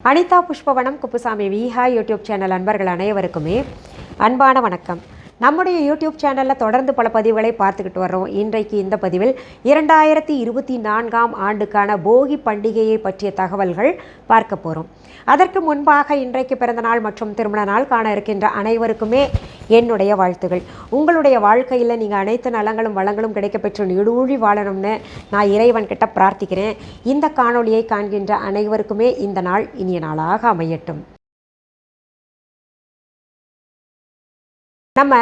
Anitha Pushpavanam Kuppusamy Viha YouTube channel அன்பர்கள் அனைவருக்குமே அன்பான வணக்கம். நம்முடைய யூடியூப் சேனலில் தொடர்ந்து பல பதிவுகளை பார்த்துக்கிட்டு வர்றோம். இன்றைக்கு இந்த பதிவில் இரண்டாயிரத்தி இருபத்தி நான்காம் ஆண்டுக்கான போகி பண்டிகையை பற்றிய தகவல்கள் பார்க்க போகிறோம் அதற்கு முன்பாக இன்றைக்கு பிறந்தநாள் மற்றும் திருமண நாள் காண இருக்கின்ற அனைவருக்குமே என்னுடைய வாழ்த்துகள். உங்களுடைய வாழ்க்கையில் நீங்கள் அனைத்து நலங்களும் வளங்களும் கிடைக்கப்பெற்று நீடூழி வாழணும்னு நான் இறைவன் கிட்ட பிரார்த்திக்கிறேன். இந்த காணொளியை காண்கின்ற அனைவருக்குமே இந்த நாள் இனிய நாளாக அமையட்டும். நம்ம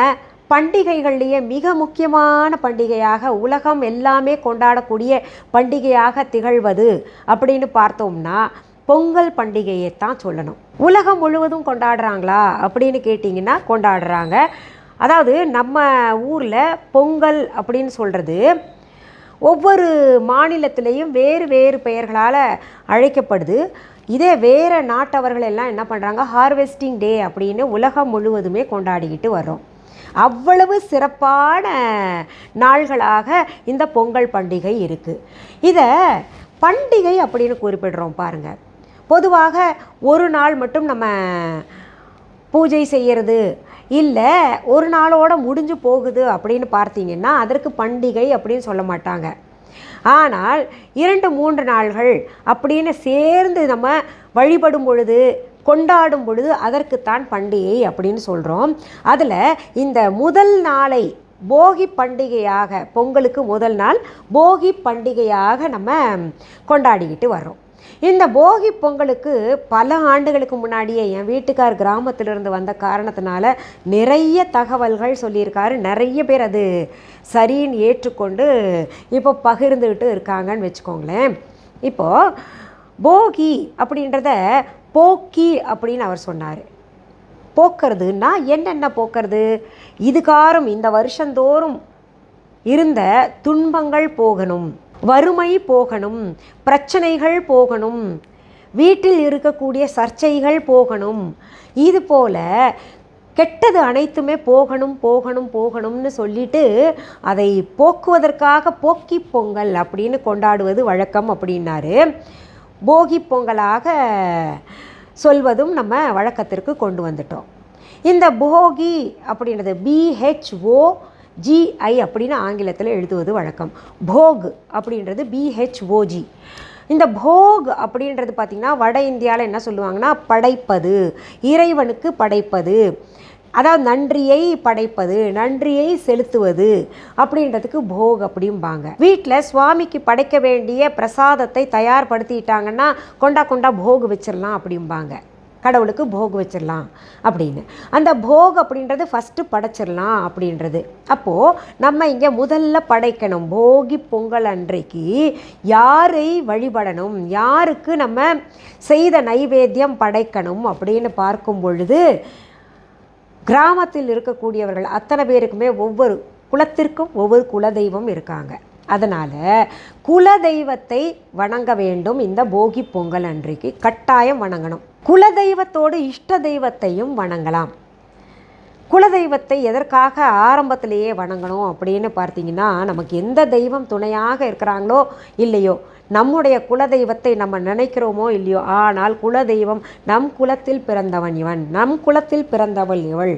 பண்டிகைகள்லேயே மிக முக்கியமான பண்டிகையாக உலகம் எல்லாமே கொண்டாடக்கூடிய பண்டிகையாக திகழ்வது அப்படின்னு பார்த்தோம்னா பொங்கல் பண்டிகையை தான் சொல்லணும். உலகம் முழுவதும் கொண்டாடுறாங்களா அப்படின்னு கேட்டிங்கன்னா கொண்டாடுறாங்க. அதாவது நம்ம ஊரில் பொங்கல் அப்படின்னு சொல்கிறது ஒவ்வொரு மாநிலத்திலையும் வேறு வேறு பெயர்களால் அழைக்கப்படுது. இதே வேறு நாட்டவர்கள் எல்லாம் என்ன பண்ணுறாங்க ஹார்வெஸ்டிங் டே அப்படின்னு உலகம் முழுவதுமே கொண்டாடிக்கிட்டு வர்றோம். அவ்வளவு சிறப்பான நாள்களாக இந்த பொங்கல் பண்டிகை இருக்குது இதை பண்டிகை அப்படின்னு குறிப்பிடுறோம் பாருங்கள் பொதுவாக ஒரு நாள் மட்டும் நம்ம பூஜை செய்கிறது இல்லை ஒரு நாளோட முடிஞ்சு போகுது அப்படின்னு பார்த்தீங்கன்னா அதற்கு பண்டிகை அப்படின்னு சொல்ல மாட்டாங்க. ஆனால் இரண்டு மூன்று நாள்கள் அப்படின்னு சேர்ந்து நம்ம வழிபடும் பொழுது கொண்டாடும் பொழுது அதற்குத்தான் பண்டிகை அப்படின்னு சொல்கிறோம் அதில் இந்த முதல் நாளை போகி பண்டிகையாக பொங்கலுக்கு முதல் நாள் போகி பண்டிகையாக நம்ம கொண்டாடிக்கிட்டு வர்றோம். இந்த போகி பொங்கலுக்கு பல ஆண்டுகளுக்கு முன்னாடியே என் வீட்டுக்கார் கிராமத்திலிருந்து வந்த காரணத்தினால நிறைய தகவல்கள் சொல்லியிருக்காரு. நிறைய பேர் அது சரின்னு ஏற்றுக்கொண்டு இப்போ பகிர்ந்துக்கிட்டு இருக்காங்கன்னு வச்சுக்கோங்களேன். இப்போது போகி அப்படின்றத போக்கி அப்படின்னு அவர் சொன்னார். போக்குறதுன்னா என்னென்ன போக்குறது? இதுகாரும் இந்த வருஷந்தோறும் இருந்த துன்பங்கள் போகணும். வறுமை போகணும் பிரச்சனைகள் போகணும் வீட்டில் இருக்கக்கூடிய சர்ச்சைகள் போகணும். இது போல் கெட்டது அனைத்துமே போகணும் போகணும் போகணும்னு சொல்லிட்டு அதை போக்குவதற்காக போக்கி பொங்கல் அப்படின்னு கொண்டாடுவது வழக்கம் அப்படின்னாரு. போகி பொங்கலாக சொல்வதும் நம்ம வழக்கத்திற்கு கொண்டு வந்துட்டோம். இந்த போகி அப்படின்றது பிஹெச்ஓ ஜிஐ அப்படின்னு ஆங்கிலத்தில் எழுதுவது வழக்கம். போக் அப்படின்றது பிஹெச்ஓஜி இந்த போக் அப்படின்றது பார்த்திங்கன்னா வட இந்தியாவில் என்ன சொல்லுவாங்கன்னா படைப்பது. இறைவனுக்கு படைப்பது. அதாவது நன்றியை படைப்பது நன்றியை செலுத்துவது அப்படின்றதுக்கு போக் அப்படிம்பாங்க. வீட்டில் சுவாமிக்கு படைக்க வேண்டிய பிரசாதத்தை தயார்படுத்திட்டாங்கன்னா கொண்டா கொண்டா போக் வச்சிடலாம் அப்படிம்பாங்க. கடவுளுக்கு போக் வச்சிடலாம் அப்படின்னு. அந்த போக் அப்படின்றது ஃபஸ்ட்டு படைச்சிடலாம் அப்படின்றது. அப்போது நம்ம இங்கே முதல்ல படைக்கணும். போகி பொங்கல் அன்றைக்கு யாரை வழிபடணும்? யாருக்கு நம்ம செய்த நைவேத்தியம் படைக்கணும் அப்படின்னு பார்க்கும் பொழுது கிராமத்தில் இருக்கக்கூடியவர்கள் அத்தனை பேருக்குமே ஒவ்வொரு குலத்திற்கும் ஒவ்வொரு குலதெய்வம் இருக்காங்க. அதனால் குலதெய்வத்தை வணங்க வேண்டும் இந்த போகி பொங்கல் அன்றைக்கு. கட்டாயம் வணங்கணும். குலதெய்வத்தோடு இஷ்ட தெய்வத்தையும் வணங்கலாம். குலதெய்வத்தை எதற்காக ஆரம்பத்திலேயே வணங்கணும் அப்படின்னு பார்த்தீங்கன்னா நமக்கு எந்த தெய்வம் துணையாக இருக்கிறாங்களோ இல்லையோ நம்முடைய குலதெய்வத்தை நம்ம நினைக்கிறோமோ இல்லையோ ஆனால் குலதெய்வம் நம் குலத்தில் பிறந்தவன் இவன் நம் குலத்தில் பிறந்தவள் இவள்.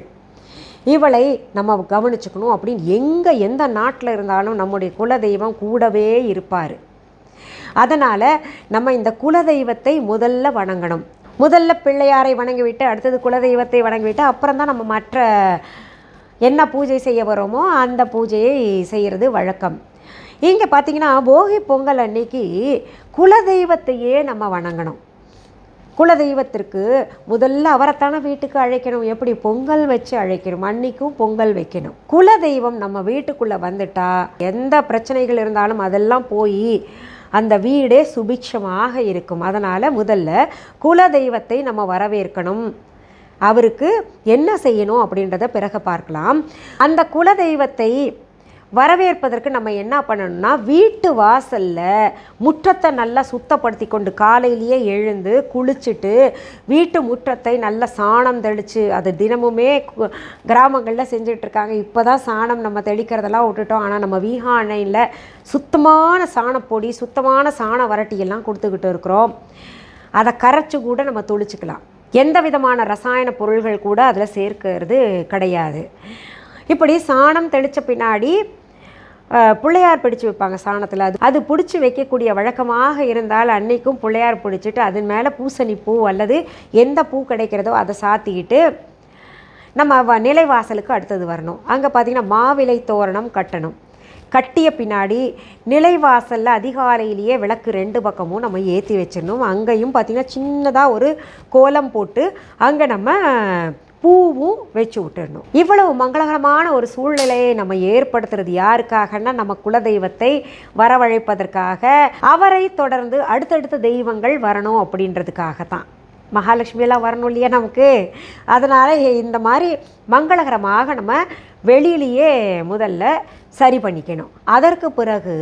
இவளை நம்ம கவனிச்சுக்கணும் அப்படின்னு எங்கே எந்த நாட்டில் இருந்தாலும் நம்முடைய குலதெய்வம் கூடவே இருப்பார். அதனால் நம்ம இந்த குலதெய்வத்தை முதல்ல வணங்கணும். முதல்ல பிள்ளையாரை வணங்கிவிட்டு அடுத்தது குலதெய்வத்தை வணங்கிவிட்டு அப்புறம் தான் நம்ம மற்ற என்ன பூஜை செய்ய வரோமோ அந்த பூஜையை செய்கிறது வழக்கம். இங்கே பார்த்தீங்கன்னா போகி பொங்கல் அன்னைக்கு குலதெய்வத்தையே நம்ம வணங்கணும். குலதெய்வத்திற்கு முதல்ல அவரைத்தானே வீட்டுக்கு அழைக்கணும் எப்படி பொங்கல் வச்சு அழைக்கணும் அன்னைக்கும் பொங்கல் வைக்கணும். குலதெய்வம் நம்ம வீட்டுக்குள்ளே வந்துட்டா எந்த பிரச்சனைகள் இருந்தாலும் அதெல்லாம் போய் அந்த வீடே சுபிக்ஷமாக இருக்கும். அதனால் முதல்ல குலதெய்வத்தை நம்ம வரவேற்கணும். அவருக்கு என்ன செய்யணும் அப்படின்றத பிறகு பார்க்கலாம். அந்த குலதெய்வத்தை வரவேற்பதற்கு நம்ம என்ன பண்ணணும்னா வீட்டு வாசலில் முற்றத்தை நல்லா சுத்தப்படுத்தி கொண்டு காலையிலேயே எழுந்து குளிச்சுட்டு வீட்டு முற்றத்தை நல்லா சாணம் தெளித்து அது தினமுமே கிராமங்களில் செஞ்சிட்ருக்காங்க. இப்போ தான் சாணம் நம்ம தெளிக்கிறதெல்லாம் விட்டுட்டோம். ஆனால் நம்ம வீஹா அணையில் சுத்தமான சாணப்பொடி சுத்தமான சாண வரட்டியெல்லாம் கொடுத்துக்கிட்டு இருக்கிறோம். அதை கரைச்சி கூட நம்ம தொளிச்சுக்கலாம். எந்த விதமான ரசாயன பொருள்கள் கூட அதில் சேர்க்கிறது கிடையாது. இப்படி சாணம் தெளித்த பின்னாடி பிள்ளையார் பிடிச்சு வைப்பாங்க சாணத்தில். அது அது பிடிச்சி வைக்கக்கூடிய வழக்கமாக இருந்தால் அன்னைக்கும் பிள்ளையார் பிடிச்சிட்டு அதன் மேலே பூசணி பூ அல்லது எந்த பூ கிடைக்கிறதோ அதை சாத்திக்கிட்டு நம்ம வ நிலைவாசலுக்கு அடுத்தது வரணும். அங்கே பார்த்தீங்கன்னா மாவிலை தோரணம் கட்டணும். கட்டிய பின்னாடி நிலைவாசலில் அதிகாலையிலேயே விளக்கு ரெண்டு பக்கமும் நம்ம ஏற்றி வச்சிடணும். அங்கேயும் பார்த்திங்கன்னா சின்னதாக ஒரு கோலம் போட்டு அங்கே நம்ம பூவும் வச்சு விட்டுடணும். இவ்வளவு மங்களகரமான ஒரு சூழ்நிலையை நம்ம ஏற்படுத்துறது யாருக்காகன்னா நம்ம குலதெய்வத்தை வரவழைப்பதற்காக அவரை தொடர்ந்து அடுத்தடுத்த தெய்வங்கள் வரணும் அப்படின்றதுக்காக தான் மகாலட்சுமியெல்லாம் வரணும் இல்லையா நமக்கு? அதனால் இந்த மாதிரி மங்களகரமாக நம்ம வெளியிலேயே முதல்ல சரி பண்ணிக்கணும். அதற்கு பிறகு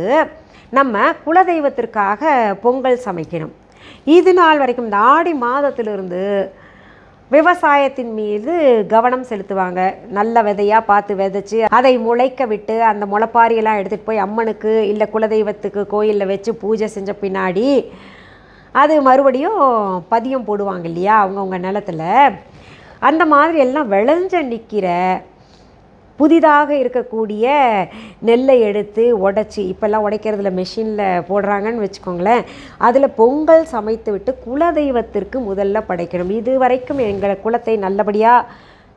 நம்ம குலதெய்வத்திற்காக பொங்கல் சமைக்கணும். இது நாள் வரைக்கும் இந்த ஆடி மாதத்திலிருந்து விவசாயத்தின் மீது கவனம் செலுத்துவாங்க. நல்ல விதையாக பார்த்து விதைச்சி அதை முளைக்க விட்டு அந்த முளைப்பாரியெல்லாம் எடுத்துகிட்டு போய் அம்மனுக்கு இல்லை குலதெய்வத்துக்கு கோயிலில் வச்சு பூஜை செஞ்ச பின்னாடி அது மறுபடியும் பதியம் போடுவாங்க இல்லையா அவங்கவுங்க நிலத்துல. அந்த மாதிரி எல்லாம் விளைஞ்ச நிற்கிற புதிதாக இருக்கக்கூடிய நெல்லை எடுத்து உடைச்சி இப்போல்லாம் உடைக்கிறதுல மெஷினில் போடுறாங்கன்னு வச்சுக்கோங்களேன். அதில் பொங்கல் சமைத்து விட்டு குலதெய்வத்திற்கு முதல்ல படைக்கணும். இது வரைக்கும் எங்களை குலத்தை நல்லபடியாக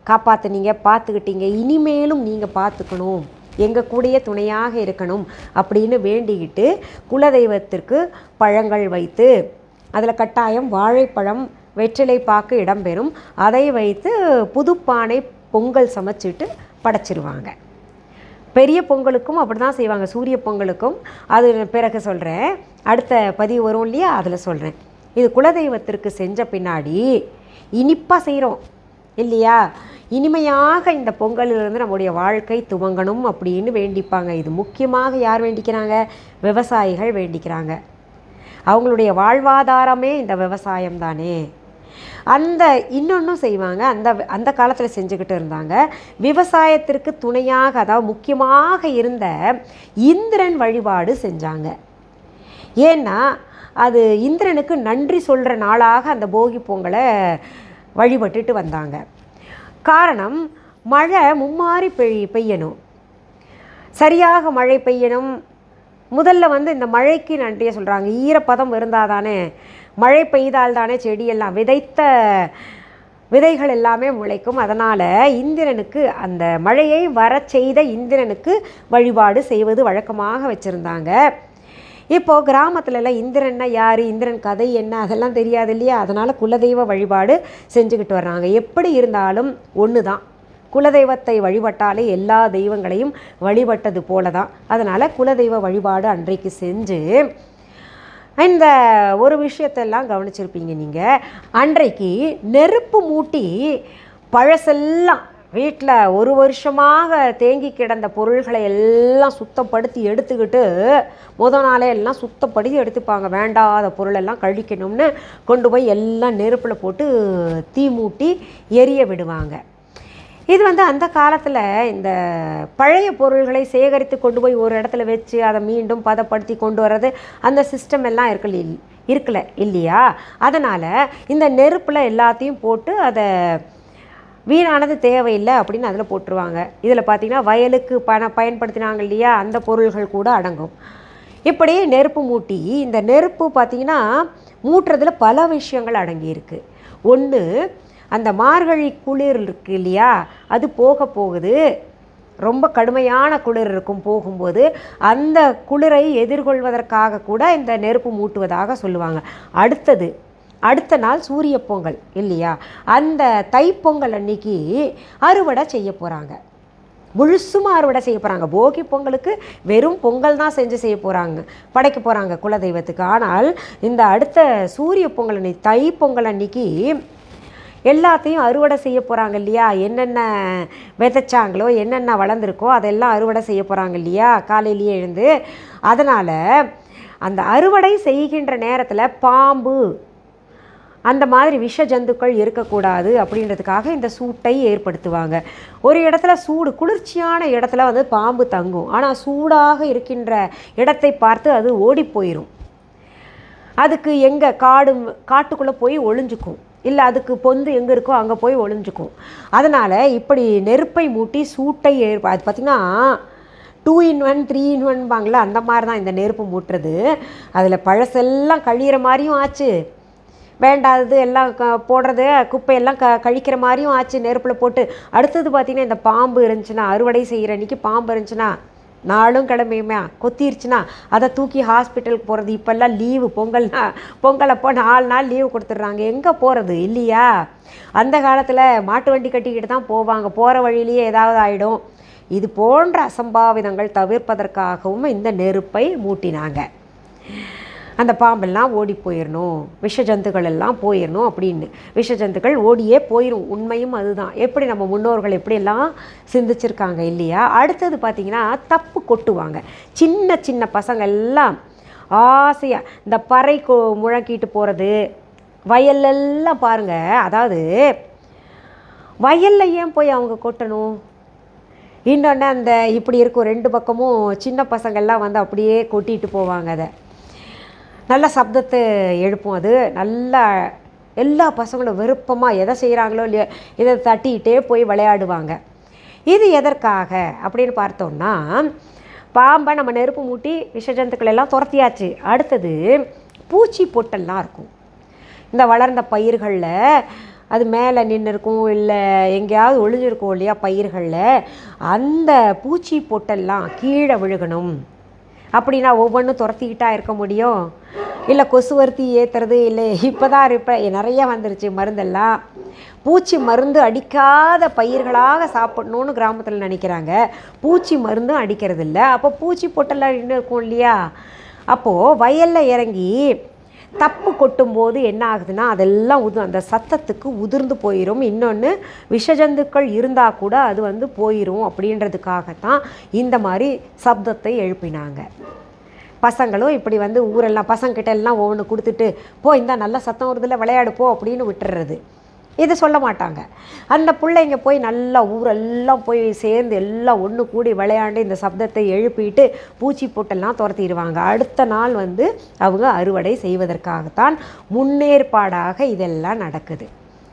காப்பாற்றுனீங்க பார்த்துக்கிட்டீங்க இனிமேலும் நீங்கள் பார்த்துக்கணும் எங்கள் கூடயே துணையாக இருக்கணும் அப்படின்னு வேண்டிக்கிட்டு குலதெய்வத்திற்கு பழங்கள் வைத்து அதில் கட்டாயம் வாழைப்பழம் வெற்றிலை பாக்கு இடம்பெறும். அதை வைத்து புதுப்பானை பொங்கல் சமைச்சிட்டு படைச்சிருவாங்க. பெரிய பொங்கலுக்கும் அப்படி தான் செய்வாங்க. சூரிய பொங்கலுக்கும். அது பிறகு சொல்கிறேன் அடுத்த பதிவு வரும் இல்லையா? அதில் சொல்கிறேன் இது குலதெய்வத்திற்கு செஞ்ச பின்னாடி இனிப்பாக செய்கிறோம் இல்லையா? இனிமையாக இந்த பொங்கலிலிருந்து நம்முடைய வாழ்க்கை துவங்கணும் அப்படின்னு வேண்டிப்பாங்க. இது முக்கியமாக யார் வேண்டிக்கிறாங்க? விவசாயிகள் வேண்டிக்கிறாங்க. அவங்களுடைய வாழ்வாதாரமே இந்த விவசாயம் தானே அந்த இன்னொன்றும் செய்வாங்க. அந்த அந்த காலத்தில் செஞ்சுக்கிட்டு இருந்தாங்க. விவசாயத்திற்கு துணையாக அதாவது முக்கியமாக இருந்த இந்திரன் வழிபாடு செஞ்சாங்க. ஏன்னா அது இந்திரனுக்கு நன்றி சொல்கிற நாளாக அந்த போகி பொங்கலை வழிபட்டுட்டு வந்தாங்க. காரணம் மழை மும்மாறி பெய் பெய்யணும். சரியாக மழை பெய்யணும். முதல்ல வந்து இந்த மழைக்கு நன்றியை சொல்கிறாங்க ஈரப்பதம் இருந்தால் தானே மழை பெய்தால் தானே செடியெல்லாம் விதைத்த விதைகள் எல்லாமே முளைக்கும். அதனால் இந்திரனுக்கு அந்த மழையை வரச் செய்த இந்திரனுக்கு வழிபாடு செய்வது வழக்கமாக வச்சுருந்தாங்க. இப்போது கிராமத்துலலாம் இந்திரன்னா யார்? இந்திரன் கதை என்ன? அதெல்லாம் தெரியாது இல்லையா? அதனால் குலதெய்வ வழிபாடு செஞ்சுக்கிட்டு வர்றாங்க. எப்படி இருந்தாலும் ஒன்று தான் குலதெய்வத்தை வழிபட்டாலே எல்லா தெய்வங்களையும் வழிபட்டது போல தான் அதனால் குலதெய்வ வழிபாடு அன்றைக்கு செஞ்சு இந்த ஒரு விஷயத்தெல்லாம் கவனிச்சிருப்பீங்க நீங்கள் அன்றைக்கு நெருப்பு மூட்டி பழசெல்லாம் வீட்டில் ஒரு வருஷமாக தேங்கி கிடந்த பொருள்களை எல்லாம் சுத்தப்படுத்தி எடுத்துக்கிட்டு முத நாளே எல்லாம் சுத்தப்படுத்தி எடுத்துப்பாங்க. வேண்டாத பொருளெல்லாம் கழிக்கணும்னு கொண்டு போய் எல்லாம் நெருப்பில் போட்டு தீ மூட்டி எரிய விடுவாங்க. இது வந்து அந்த காலத்தில் இந்த பழைய பொருள்களை சேகரித்து கொண்டு போய் ஒரு இடத்துல வச்சு அதை மீண்டும் பதப்படுத்தி கொண்டு வர்றது அந்த சிஸ்டம் எல்லாம் இருக்கல இருக்கல இல்லையா? அதனால் இந்த நெருப்பில் எல்லாத்தையும் போட்டு அதை வீணானது தேவையில்லை அப்படின்னு அதில் போட்டுருவாங்க. இதில் பார்த்தீங்கன்னா வயலுக்கு பண பயன்படுத்தினாங்க இல்லையா? அந்த பொருள்கள் கூட அடங்கும். இப்படி நெருப்பு மூட்டி இந்த நெருப்பு பார்த்திங்கன்னா மூட்டுறதுல பல விஷயங்கள் அடங்கியிருக்கு. ஒன்று அந்த மார்கழி குளிர் இருக்கு இல்லையா? அது போக போகுது. ரொம்ப கடுமையான குளிர் இருக்கும் போகும்போது அந்த குளிரை எதிர்கொள்வதற்காக கூட இந்த நெருப்பு மூட்டுவதாக சொல்லுவாங்க. அடுத்தது அடுத்த நாள் சூரிய பொங்கல் இல்லையா? அந்த தைப்பொங்கல் அன்னைக்கு அறுவடை செய்ய போகிறாங்க முழுசுமாக அறுவடை செய்ய போகிறாங்க போகி பொங்கலுக்கு வெறும் பொங்கல் தான் செஞ்சு செய்ய போகிறாங்க படைக்க போகிறாங்க குலதெய்வத்துக்கு. ஆனால் இந்த அடுத்த சூரிய பொங்கல் அன்னைக்கு தை பொங்கல் அன்னைக்கு எல்லாத்தையும் அறுவடை செய்ய போகிறாங்க இல்லையா? என்னென்ன விதைச்சாங்களோ என்னென்ன வளர்ந்துருக்கோ அதெல்லாம் அறுவடை செய்ய போகிறாங்க இல்லையா? காலையிலேயே எழுந்து. அதனால் அந்த அறுவடை செய்கின்ற நேரத்தில் பாம்பு அந்த மாதிரி விஷ ஜந்துக்கள் இருக்கக்கூடாது அப்படின்றதுக்காக இந்த சூட்டை ஏற்படுத்துவாங்க. ஒரு இடத்துல சூடு குளிர்ச்சியான இடத்துல வந்து பாம்பு தங்கும். ஆனால் சூடாக இருக்கின்ற இடத்தை பார்த்து அது ஓடி போயிடும் அதுக்கு எங்கே காடு காட்டுக்குள்ளே போய் ஒளிஞ்சுக்கும். இல்லை அதுக்கு பொந்து எங்கே இருக்கோ அங்கே போய் ஒளிஞ்சுக்கும். அதனால் இப்படி நெருப்பை மூட்டி சூட்டை ஏற்ப அது பார்த்திங்கன்னா two in one three in ஒன்பாங்களே அந்த மாதிரி தான் இந்த நெருப்பு மூட்டுறது. அதில் பழசெல்லாம் கழியிற மாதிரியும் ஆச்சு. வேண்டாதது எல்லாம் க போடுறது குப்பையெல்லாம் க கழிக்கிற மாதிரியும் ஆச்சு நெருப்பில் போட்டு. அடுத்தது பார்த்திங்கன்னா இந்த பாம்பு இருந்துச்சுன்னா அறுவடை செய்கிற அன்றைக்கி பாம்பு இருந்துச்சுன்னா நாளும் கிளம்பியுமே கொத்திருச்சுன்னா அதை தூக்கி ஹாஸ்பிட்டலுக்கு போகிறது இப்போல்லாம் லீவு பொங்கல்னா பொங்கல் அப்போ நாலு நாள் லீவு கொடுத்துட்றாங்க. எங்கே போகிறது இல்லையா? அந்த காலத்தில் மாட்டு வண்டி கட்டிக்கிட்டு தான் போவாங்க. போகிற வழியிலேயே ஏதாவது ஆகிடும் இது போன்ற அசம்பாவிதங்கள் தவிர்ப்பதற்காகவும் இந்த நெருப்பை மூட்டினாங்க. அந்த பாம்பெல்லாம் ஓடி போயிடணும் விஷ ஜந்துக்கள் எல்லாம் போயிடணும் அப்படின்னு. விஷ ஜந்துக்கள் ஓடியே போயிடும் உண்மையும் அதுதான். எப்படி நம்ம முன்னோர்கள் எப்படியெல்லாம் சிந்திச்சிருக்காங்க இல்லையா? அடுத்தது பார்த்திங்கன்னா தப்பு கொட்டுவாங்க. சின்ன சின்ன பசங்க எல்லாம் ஆசையாக இந்த பறை கொ முழக்கிட்டு போகிறது வயல்லெல்லாம் பாருங்கள் அதாவது வயலில் ஏன் போய் அவங்க கொட்டணும்? இன்னொன்று அந்த இப்படி இருக்கும் ரெண்டு பக்கமும் சின்ன பசங்கள்லாம் வந்து அப்படியே கொட்டிட்டு போவாங்க அதை. நல்ல சப்தத்தை எழுப்பும் அது. நல்லா எல்லா பசங்களும் விருப்பமாக எதை செய்கிறாங்களோ இல்லையோ இதை தட்டிக்கிட்டே போய் விளையாடுவாங்க. இது எதற்காக அப்படின்னு பார்த்தோம்னா பாம்பை நம்ம நெருப்பு மூட்டி விஷஜந்துக்கள் எல்லாம் துரத்தியாச்சு. அடுத்தது பூச்சி பொட்டெல்லாம் இருக்கும். இந்த வளர்ந்த பயிர்களில் அது மேலே நின்று இருக்கும் இல்லை எங்கேயாவது ஒளிஞ்சிருக்கும் இல்லையா பயிர்களில் அந்த பூச்சி பொட்டெல்லாம் கீழே விழுகணும். அப்படின்னா ஒவ்வொன்றும் துரத்திக்கிட்டா இருக்க முடியும்? இல்லை கொசுவர்த்தி ஏற்றுறது இல்லை இப்போ தான் இப்போ நிறைய வந்துருச்சு மருந்தெல்லாம். பூச்சி மருந்து அடிக்காத பயிர்களாக சாப்பிடணும்னு கிராமத்தில் நினைக்கிறாங்க. பூச்சி மருந்தும் அடிக்கிறது இல்லை அப்போ பூச்சி பொட்டெல்லாம் இருக்கும் இல்லையா? அப்போது வயலில் இறங்கி தப்பு கொட்டும்போது என்ன ஆகுதுன்னா அதெல்லாம் உது அந்த சத்தத்துக்கு உதிர்ந்து போயிடும் இன்னொன்று விஷஜந்துக்கள் இருந்தால் கூட அது வந்து போயிடும் அப்படின்றதுக்காகத்தான் இந்த மாதிரி சப்தத்தை எழுப்பினாங்க. பசங்களும் இப்படி வந்து ஊரெல்லாம் பசங்கிட்ட எல்லாம் ஒவ்வொன்று கொடுத்துட்டு போ இந்த நல்ல சத்தம் வருதுல விளையாடு போ அப்படின்னு விட்டுறது இதை சொல்ல மாட்டாங்க. அந்த பிள்ளைங்க போய் நல்லா ஊரெல்லாம் போய் சேர்ந்து எல்லாம் ஒன்று கூடி விளையாண்டு இந்த சப்தத்தை எழுப்பிட்டு பூச்சி போட்டெல்லாம் துரத்திடுவாங்க. அடுத்த நாள் வந்து அவங்க அறுவடை செய்வதற்காகத்தான் முன்னேற்பாடாக இதெல்லாம் நடக்குது.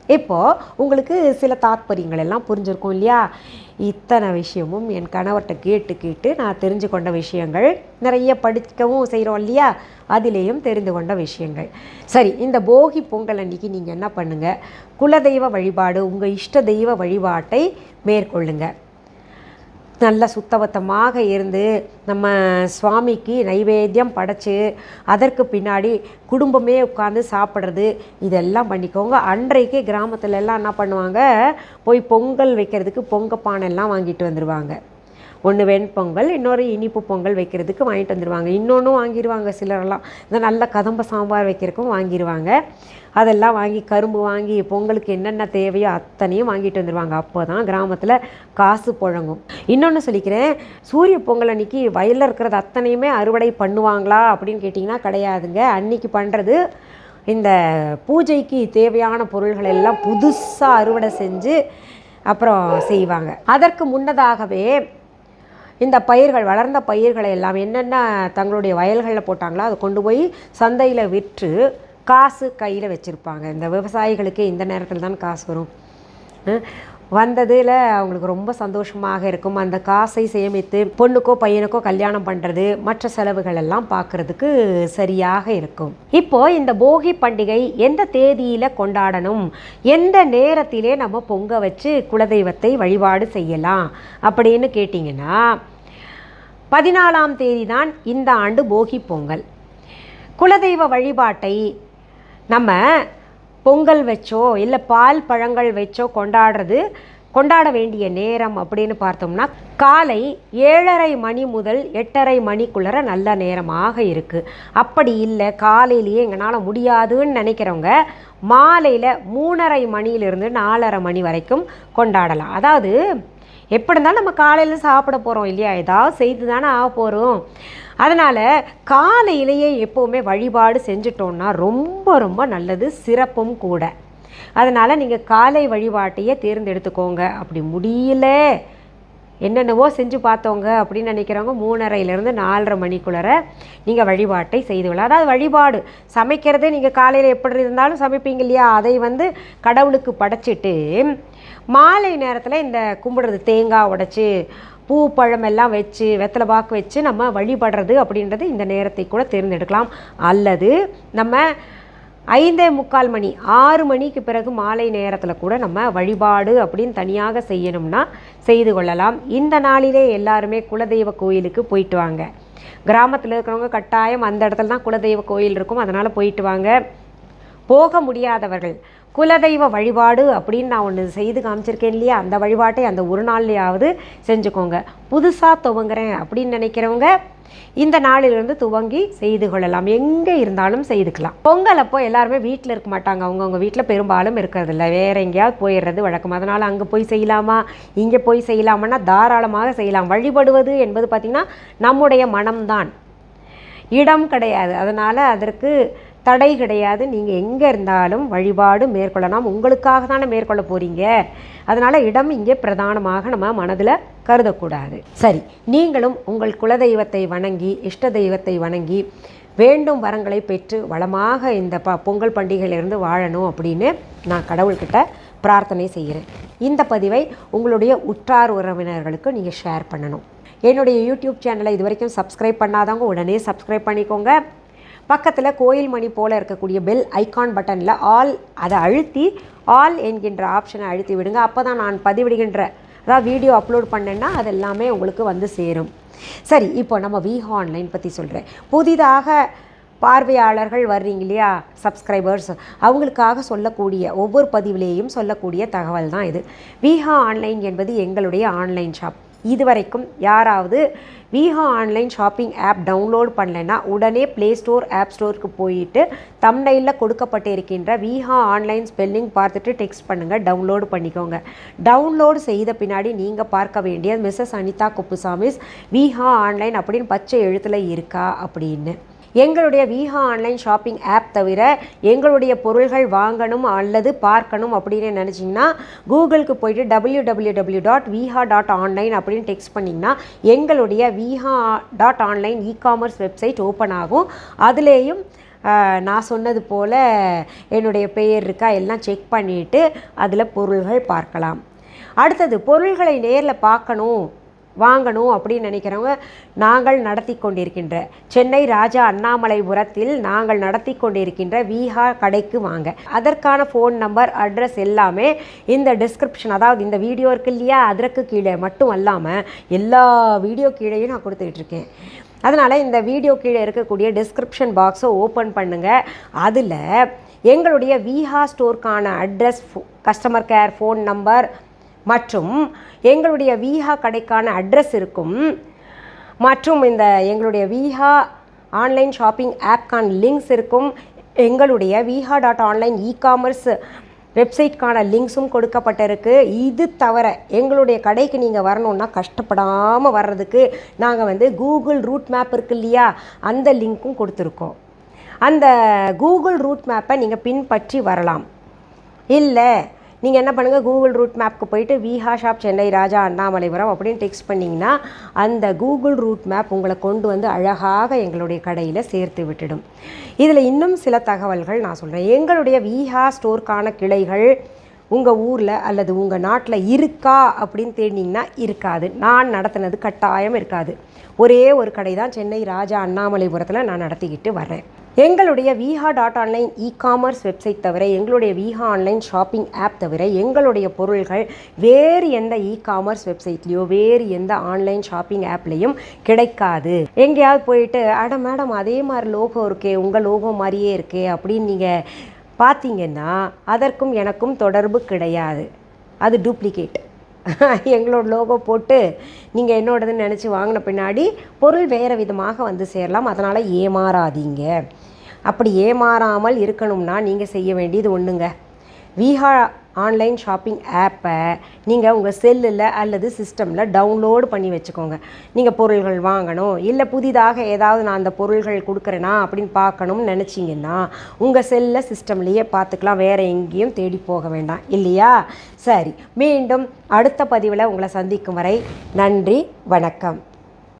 இப்போது உங்களுக்கு சில தாத்பரியங்கள் எல்லாம் புரிஞ்சிருக்கும் இல்லையா? இத்தனை விஷயமும் என் கணவர்கிட்ட கேட்டு கேட்டு நான் தெரிஞ்சு கொண்ட விஷயங்கள் நிறைய படிக்கவும் செய்கிறோம் இல்லையா? அதிலேயும் தெரிந்து கொண்ட விஷயங்கள். சரி இந்த போகி பொங்கல் அன்றைக்கி நீங்கள் என்ன பண்ணுங்கள் குலதெய்வ வழிபாடு உங்கள் இஷ்ட தெய்வ வழிபாட்டை மேற்கொள்ளுங்கள் நல்ல சுத்தபத்தமாக இருந்து நம்ம சுவாமிக்கு நைவேத்தியம் படைச்சி அதற்கு பின்னாடி குடும்பமே உட்காந்து சாப்பிட்றது இதெல்லாம் பண்ணிக்கோங்க. அன்றைக்கே கிராமத்துலலாம் என்ன பண்ணுவாங்க? போய் பொங்கல் வைக்கிறதுக்கு பொங்க பானைலாம் வாங்கிட்டு வந்துடுவாங்க ஒன்று வெண்பொங்கல் இன்னொரு இனிப்பு பொங்கல் வைக்கிறதுக்கு வாங்கிட்டு வந்துடுவாங்க இன்னொன்றும் வாங்கிடுவாங்க சிலரெல்லாம். இந்த நல்ல கதம்ப சாம்பார் வைக்கிறதுக்கும் வாங்கிடுவாங்க அதெல்லாம் வாங்கி கரும்பு வாங்கி பொங்கலுக்கு என்னென்ன தேவையோ அத்தனையும் வாங்கிட்டு வந்துடுவாங்க அப்போ தான் கிராமத்தில் காசு புழங்கும். இன்னொன்று சொல்லிக்கிறேன் சூரிய பொங்கல் அன்றைக்கி வயலில் இருக்கிறது அத்தனையுமே அறுவடை பண்ணுவாங்களா அப்படின்னு கேட்டிங்கன்னா கிடையாதுங்க. அன்றைக்கி பண்ணுறது இந்த பூஜைக்கு தேவையான பொருள்கள் எல்லாம் புதுசாக அறுவடை செஞ்சு அப்புறம் செய்வாங்க. அதற்கு முன்னதாகவே இந்த பயிர்கள் வளர்ந்த பயிர்களை எல்லாம் என்னென்ன தங்களுடைய வயல்களில் போட்டாங்களோ அதை கொண்டு போய் சந்தையில் விற்று காசு கையில் வச்சுருப்பாங்க. இந்த விவசாயிகளுக்கு இந்த நேரத்தில் தான் காசு வரும். வந்ததில் அவங்களுக்கு ரொம்ப சந்தோஷமாக இருக்கும். அந்த காசை சேமித்து பொண்ணுக்கோ பையனுக்கோ கல்யாணம் பண்ணுறது மற்ற செலவுகள் எல்லாம் பார்க்குறதுக்கு சரியாக இருக்கும். இப்போ இந்த போகி பண்டிகை எந்த தேதியில் கொண்டாடணும்? எந்த நேரத்திலே நம்ம பொங்க வச்சு குலதெய்வத்தை வழிபாடு செய்யலாம்? அப்படின்னு கேட்டிங்கன்னா பதினாலாம் தேதி தான் இந்த ஆண்டு போகி பொங்கல். குலதெய்வ வழிபாட்டை நம்ம பொங்கல் வச்சோ இல்லை பால் பழங்கள் வச்சோ கொண்டாடுறது கொண்டாட வேண்டிய நேரம் அப்படின்னு பார்த்தோம்னா காலை ஏழரை மணி முதல் எட்டரை மணிக்குள்ளர நல்ல நேரமாக இருக்குது அப்படி இல்லை காலையிலேயே எங்களால் முடியாதுன்னு நினைக்கிறவங்க மாலையில் மூணரை மணியிலிருந்து நாலரை மணி வரைக்கும் கொண்டாடலாம். அதாவது எப்படி இருந்தாலும் நம்ம காலையில் சாப்பிட போகிறோம் இல்லையா? ஏதாவது செய்து தானே ஆக போகிறோம் அதனால் காலையிலேயே எப்போவுமே வழிபாடு செஞ்சிட்டோன்னா ரொம்ப ரொம்ப நல்லது. சிறப்பும் கூட. அதனால் நீங்கள் காலை வழிபாட்டையே தேர்ந்தெடுத்துக்கோங்க. அப்படி முடியல. என்னென்னவோ செஞ்சு பார்த்தோங்க அப்படின்னு நினைக்கிறவங்க மூணரைலேருந்து நாலரை மணிக்குள்ளர நீங்கள் வழிபாட்டை செய்து கொள்ளலாம். அதாவது வழிபாடு. சமைக்கிறதே நீங்கள் காலையில் எப்படி இருந்தாலும் சமைப்பீங்க இல்லையா? அதை வந்து கடவுளுக்கு படைச்சிட்டு மாலை நேரத்தில் இந்த கும்பிடுறது தேங்காய் உடைச்சி பூ பழம் எல்லாம் வச்சு வெத்தலை பாக்கு வச்சு நம்ம வழிபடுறது அப்படின்றது இந்த நேரத்தை கூட தேர்ந்தெடுக்கலாம். அல்லது நம்ம ஐந்தே முக்கால் மணி ஆறு மணிக்கு பிறகு மாலை நேரத்தில் கூட நம்ம வழிபாடு அப்படின்னு தனியாக செய்யணும்னா செய்து கொள்ளலாம். இந்த நாளிலே எல்லாருமே குலதெய்வ கோயிலுக்கு போயிட்டு வாங்க. கிராமத்தில் இருக்கிறவங்க கட்டாயம் அந்த இடத்துல தான் குலதெய்வ கோயில் இருக்கும். அதனால் போயிட்டு வாங்க. போக முடியாதவர்கள் குலதெய்வ வழிபாடு அப்படின்னு நான் ஒன்று செய்து காமிச்சிருக்கேன் இல்லையா? அந்த வழிபாட்டை அந்த ஒரு நாள்லையாவது செஞ்சுக்கோங்க. புதுசாக துவங்குறேன் அப்படின்னு நினைக்கிறவங்க இந்த நாளிலிருந்து துவங்கி செய்து கொள்ளலாம். எங்கே இருந்தாலும் செய்துக்கலாம். பொங்கல் அப்போ எல்லாருமே வீட்டில் இருக்க மாட்டாங்க. அவங்கவுங்க வீட்டில் பெரும்பாலும் இருக்கிறதில்ல வேற எங்கேயாவது போயிடுறது வழக்கம். அதனால் அங்கே போய் செய்யலாமா? இங்கே போய் செய்யலாமான்னா தாராளமாக செய்யலாம். வழிபடுவது என்பது பார்த்திங்கன்னா நம்முடைய மனம்தான். இடம் கிடையாது. அதனால் அதற்கு தடை கிடையாது. நீங்கள் எங்கே இருந்தாலும் வழிபாடு மேற்கொள்ளலாம். உங்களுக்காக தானே மேற்கொள்ள போகிறீங்க அதனால் இடம் இங்கே பிரதானமாக நம்ம மனதில் கருதக்கூடாது. சரி நீங்களும் உங்கள் குலதெய்வத்தை வணங்கி இஷ்ட தெய்வத்தை வணங்கி வேண்டும் வரங்களை பெற்று வளமாக இந்த ப பொங்கல் பண்டிகையிலிருந்து வாழணும் அப்படின்னு நான் கடவுள்கிட்ட பிரார்த்தனை செய்கிறேன். இந்த பதிவை உங்களுடைய உற்றார் உறவினர்களுக்கு நீங்கள் ஷேர் பண்ணணும். என்னுடைய யூடியூப் சேனலை இது வரைக்கும் சப்ஸ்கிரைப் பண்ணாதவங்க உடனே சப்ஸ்கிரைப் பண்ணிக்கோங்க. பக்கத்தில் கோயில் மணி போல் இருக்கக்கூடிய பெல் ஐகான் பட்டனில் ஆல் அதை அழுத்தி ஆல் என்கின்ற ஆப்ஷனை அழுத்தி விடுங்க. அப்போ தான் நான் பதிவிடுகின்ற அதாவது வீடியோ அப்லோட் பண்ணேன்னா அது எல்லாமே உங்களுக்கு வந்து சேரும். சரி இப்போ நம்ம விஹா ஆன்லைன் பற்றி சொல்கிறேன் புதிதாக பார்வையாளர்கள் வர்றீங்க இல்லையா? சப்ஸ்கிரைபர்ஸ் அவங்களுக்காக சொல்லக்கூடிய ஒவ்வொரு பதிவிலேயும் சொல்லக்கூடிய தகவல் தான் இது. விஹா ஆன்லைன் என்பது எங்களுடைய ஆன்லைன் ஷாப் இதுவரைக்கும் யாராவது Viha online shopping app download பண்ணலைன்னா உடனே ப்ளே ஸ்டோர் ஆப் ஸ்டோருக்கு போயிட்டு தம்னையில் கொடுக்கப்பட்டு இருக்கின்ற விஹா ஆன்லைன் ஸ்பெல்லிங் பார்த்துட்டு டெக்ஸ்ட் பண்ணுங்கள் டவுன்லோடு பண்ணிக்கோங்க. டவுன்லோடு செய்த பின்னாடி நீங்கள் பார்க்க வேண்டிய மிஸ்ஸஸ் அனிதா குப்புசாமிஸ் வீஹா ஆன்லைன் அப்படின்னு பச்சை எழுத்தில் இருக்கா அப்படின்னு. எங்களுடைய வீஹா ஆன்லைன் ஷாப்பிங் ஆப் தவிர எங்களுடைய பொருள்கள் வாங்கணும் அல்லது பார்க்கணும் அப்படின்னு நினச்சிங்கன்னா கூகுளுக்கு போயிட்டு W W W dot Viha dot online அப்படின்னு டெக்ஸ்ட் பண்ணிங்கன்னா எங்களுடைய Viha dot online e commerce website open ஆகும். அதுலேயும் நான் சொன்னது போல் என்னுடைய பெயர் இருக்கா எல்லாம் செக் பண்ணிவிட்டு அதில் பொருள்கள் பார்க்கலாம். அடுத்தது பொருள்களை நேரில் பார்க்கணும். வாங்கணும் அப்படின்னு நினைக்கிறவங்க நாங்கள் நடத்தி கொண்டிருக்கின்ற சென்னை ராஜா அண்ணாமலைபுரத்தில் நாங்கள் நடத்தி கொண்டிருக்கின்ற விஹா கடைக்கு வாங்க. அதற்கான ஃபோன் நம்பர் அட்ரஸ் எல்லாமே இந்த டிஸ்கிரிப்ஷன் அதாவது இந்த வீடியோ இருக்கு இல்லையா அதற்கு கீழே மட்டும் அல்லாமல் எல்லா வீடியோ கீழேயும் நான் கொடுத்துக்கிட்டு அதனால் இந்த வீடியோ கீழே இருக்கக்கூடிய டிஸ்கிரிப்ஷன் பாக்ஸை ஓப்பன் பண்ணுங்கள் அதில் எங்களுடைய Viha ஸ்டோருக்கான address customer care phone number மற்றும் எங்களுடைய விஹா கடைக்கான அட்ரஸ் இருக்கும். மற்றும் இந்த எங்களுடைய விஹா ஆன்லைன் ஷாப்பிங் ஆப்கான லிங்க்ஸ் இருக்கும். எங்களுடைய Viha dot online e commerce வெப்சைட்கான லிங்க்ஸும் கொடுக்கப்பட்டிருக்கு. இது தவிர எங்களுடைய கடைக்கு நீங்கள் வரணுன்னா கஷ்டப்படாமல் வர்றதுக்கு நாங்கள் வந்து கூகுள் ரூட் மேப் இருக்கு இல்லையா? அந்த லிங்க்கும் கொடுத்துருக்கோம். அந்த கூகுள் ரூட் மேப்பை நீங்கள் பின்பற்றி வரலாம். இல்லை நீங்கள் என்ன பண்ணுங்கள் கூகுள் ரூட் மேப்க்கு போயிட்டு விஹா ஷாப் சென்னை ராஜா அண்ணாமலைபுரம் அப்படின்னு டெக்ஸ்ட் பண்ணிங்கன்னா அந்த கூகுள் ரூட் மேப் உங்களை கொண்டு வந்து அழகாக எங்களுடைய கடையில் சேர்த்து விட்டுடும். இதில் இன்னும் சில தகவல்கள் நான் சொல்கிறேன் எங்களுடைய விஹா ஸ்டோருக்கான கிளைகள் உங்கள் ஊரில் அல்லது உங்கள் நாட்டில் இருக்கா அப்படின்னு தேடினீங்கன்னா இருக்காது. நான் நடத்தினது கட்டாயம் இருக்காது. ஒரே ஒரு கடை தான் சென்னை ராஜா அண்ணாமலைபுரத்தில் நான் நடத்திக்கிட்டு வர்றேன். எங்களுடைய Viha dot online e commerce website தவிர எங்களுடைய விஹா ஆன்லைன் ஷாப்பிங் ஆப் தவிர எங்களுடைய பொருள்கள் வேறு எந்த இ காமர்ஸ் வெப்சைட்லேயோ வேறு எந்த ஆன்லைன் ஷாப்பிங் ஆப்லேயும் கிடைக்காது. எங்கேயாவது போயிட்டு அட மேடம் அதே மாதிரி லோகோ இருக்கே உங்கள் லோகோ மாதிரியே இருக்கே அப்படின்னு நீங்கள் பார்த்தீங்கன்னா அதற்கும் எனக்கும் தொடர்பு கிடையாது. அது டூப்ளிகேட் எங்களோட லோகோ போட்டு நீங்கள் என்னோடதுன்னு நினச்சி வாங்கின பின்னாடி பொருள் வேறு விதமாக வந்து சேரலாம். அதனால் ஏமாறாதீங்க. அப்படி ஏமாறாமல் இருக்கணும்னா நீங்கள் செய்ய வேண்டியது ஒன்றுங்க விஹா ஆன்லைன் ஷாப்பிங் ஆப்பை நீங்கள் உங்கள் செல்லில் அல்லது சிஸ்டமில் டவுன்லோடு பண்ணி வச்சுக்கோங்க. நீங்கள் பொருள்கள் வாங்கணும் இல்லை புதிதாக ஏதாவது நான் அந்த பொருள்கள் கொடுக்குறேனா அப்படின்னு பார்க்கணும்னு நினச்சிங்கன்னா உங்கள் செல்லில் சிஸ்டம்லேயே பார்த்துக்கலாம். வேறு எங்கேயும் தேடி போக வேண்டாம். இல்லையா? சரி மீண்டும் அடுத்த பதிவில் உங்களை சந்திக்கும் வரை நன்றி வணக்கம்.